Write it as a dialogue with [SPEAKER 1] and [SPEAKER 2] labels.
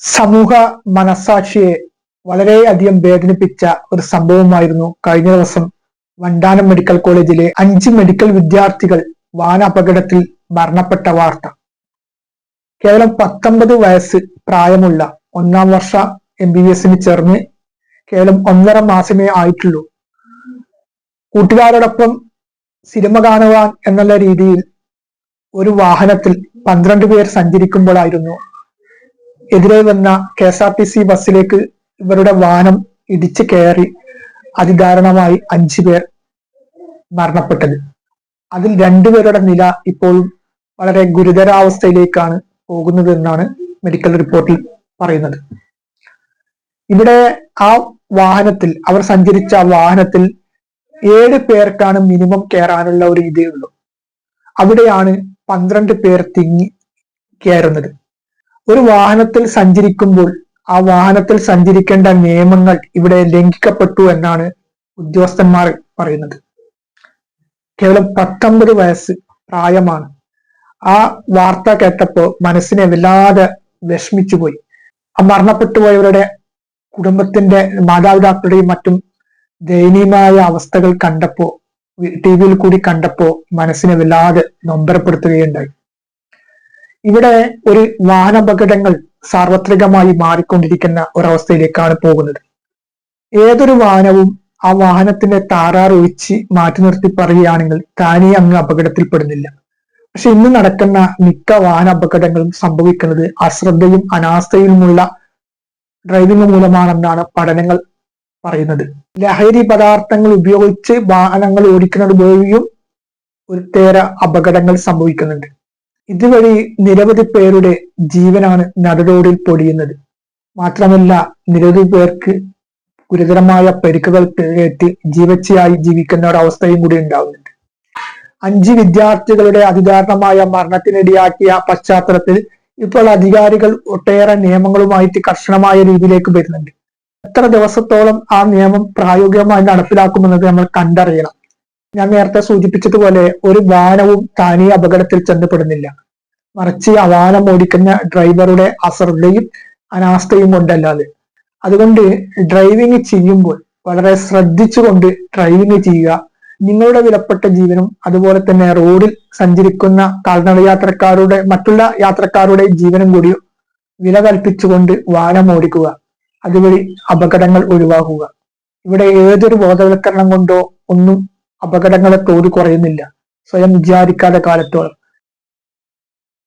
[SPEAKER 1] സമൂഹ മനസാക്ഷിയെ വളരെയധികം വേദനിപ്പിച്ച ഒരു സംഭവമായിരുന്നു കഴിഞ്ഞ ദിവസം വണ്ടാനം മെഡിക്കൽ കോളേജിലെ അഞ്ച് മെഡിക്കൽ വിദ്യാർത്ഥികൾ വാനപകടത്തിൽ മരണപ്പെട്ട വാർത്ത. കേവലം പത്തൊമ്പത് വയസ്സ് പ്രായമുള്ള ഒന്നാം വർഷ എം ബി എസിന് ചേർന്ന് കേവലം ഒന്നര മാസമേ ആയിട്ടുള്ളൂ. കൂട്ടുകാരോടൊപ്പം സിനിമ കാണുവാൻ എന്നുള്ള രീതിയിൽ ഒരു വാഹനത്തിൽ പന്ത്രണ്ട് പേർ സഞ്ചരിക്കുമ്പോഴായിരുന്നു എതിരെ വന്ന K S R T C ബസ്സിലേക്ക് ഇവരുടെ വാഹനം ഇടിച്ചു കയറി അതിദാരുണമായി അഞ്ചു പേർ മരണപ്പെട്ടത്. അതിൽ രണ്ടുപേരുടെ നില ഇപ്പോഴും വളരെ ഗുരുതരാവസ്ഥയിലേക്കാണ് പോകുന്നത് എന്നാണ് മെഡിക്കൽ റിപ്പോർട്ടിൽ പറയുന്നത്. ഇവിടെ ആ വാഹനത്തിൽ അവർ സഞ്ചരിച്ച വാഹനത്തിൽ ഏഴ് പേർക്കാണ് മിനിമം കയറാനുള്ള ഒരു ഇതേ ഉള്ളൂ. അവിടെയാണ് പന്ത്രണ്ട് പേർ തിങ്ങി കയറുന്നത് ഒരു വാഹനത്തിൽ സഞ്ചരിക്കുമ്പോൾ ആ വാഹനത്തിൽ സഞ്ചരിക്കേണ്ട നിയമങ്ങൾ ഇവിടെ ലംഘിക്കപ്പെട്ടു എന്നാണ് ഉദ്യോഗസ്ഥന്മാർ പറയുന്നത്. കേവലം പത്തൊമ്പത് വയസ്സ് പ്രായമാണ്. ആ വാർത്ത കേട്ടപ്പോ മനസ്സിനെ വല്ലാതെ വിഷമിച്ചുപോയി. ആ മരണപ്പെട്ടു പോയവരുടെ കുടുംബത്തിന്റെ മാതാപിതാക്കളുടെയും മറ്റും ദയനീയമായ അവസ്ഥകൾ കണ്ടപ്പോ ടി വിയിൽ കൂടി കണ്ടപ്പോ മനസ്സിനെ വല്ലാതെ നൊമ്പരപ്പെടുത്തുകയുണ്ടായി. ഇവിടെ ഒരു വാഹനാപകടങ്ങൾ സാർവത്രികമായി മാറിക്കൊണ്ടിരിക്കുന്ന ഒരവസ്ഥയിലേക്കാണ് പോകുന്നത്. ഏതൊരു വാഹനവും ആ വാഹനത്തിന്റെ താറാർ ഒഴിച്ച് മാറ്റി നിർത്തി പറയുകയാണെങ്കിൽ താനേ അങ്ങ് അപകടത്തിൽപ്പെടുന്നില്ല. പക്ഷെ ഇന്ന് നടക്കുന്ന മിക്ക വാഹന അപകടങ്ങളും സംഭവിക്കുന്നത് അശ്രദ്ധയും അനാസ്ഥയുമുള്ള ഡ്രൈവിംഗ് മൂലമാണെന്നാണ് പഠനങ്ങൾ പറയുന്നത്. ലഹരി പദാർത്ഥങ്ങൾ ഉപയോഗിച്ച് വാഹനങ്ങൾ ഓടിക്കുന്നത് ഉപയോഗിയും ഒരു തേര അപകടങ്ങൾ സംഭവിക്കുന്നുണ്ട്. ഇതുവഴി നിരവധി പേരുടെ ജീവനാണ് നടുറോഡിൽ പൊടിയുന്നത്. മാത്രമല്ല നിരവധി പേർക്ക് ഗുരുതരമായ പരിക്കുകൾ ഏറ്റ് ജീവച്ചയായി ജീവിക്കുന്ന ഒരവസ്ഥയും കൂടി ഉണ്ടാവുന്നുണ്ട്. അഞ്ച് വിദ്യാർത്ഥികളുടെ അതിദാരുണമായ മരണത്തിനിടയാക്കിയ പശ്ചാത്തലത്തിൽ ഇപ്പോൾ അധികാരികൾ ഒട്ടേറെ നിയമങ്ങളുമായിട്ട് കർശനമായ രീതിയിലേക്ക് വരുന്നുണ്ട്. എത്ര ദിവസത്തോളം ആ നിയമം പ്രായോഗികമായി നടപ്പിലാക്കുമെന്നത് നമ്മൾ കണ്ടറിയണം. ഞാൻ നേരത്തെ സൂചിപ്പിച്ചതുപോലെ ഒരു വാഹനവും താനേ അപകടത്തിൽ ചെന്നപ്പെടുന്നില്ല മറിച്ച് ആ വാഹനം ഓടിക്കുന്ന ഡ്രൈവറുടെ അശ്രദ്ധയും അനാസ്ഥയും കൊണ്ടല്ലാതെ അതുകൊണ്ട് ഡ്രൈവിംഗ് ചെയ്യുമ്പോൾ വളരെ ശ്രദ്ധിച്ചുകൊണ്ട് ഡ്രൈവിംഗ് ചെയ്യുക. നിങ്ങളുടെ വിലപ്പെട്ട ജീവനും അതുപോലെ തന്നെ റോഡിൽ സഞ്ചരിക്കുന്ന കാൽനട യാത്രക്കാരുടെ മറ്റുള്ള യാത്രക്കാരുടെ ജീവനും കൂടി വില കൽപ്പിച്ചുകൊണ്ട് വാഹനം ഓടിക്കുക. അതുവഴി അപകടങ്ങൾ ഒഴിവാക്കുക. ഇവിടെ ഏതൊരു ബോധവൽക്കരണം കൊണ്ടോ ഒന്നും അപകടങ്ങളെ തോത് കുറയുന്നില്ല. സ്വയം വിചാരിക്കാതെ കാലത്തോളം.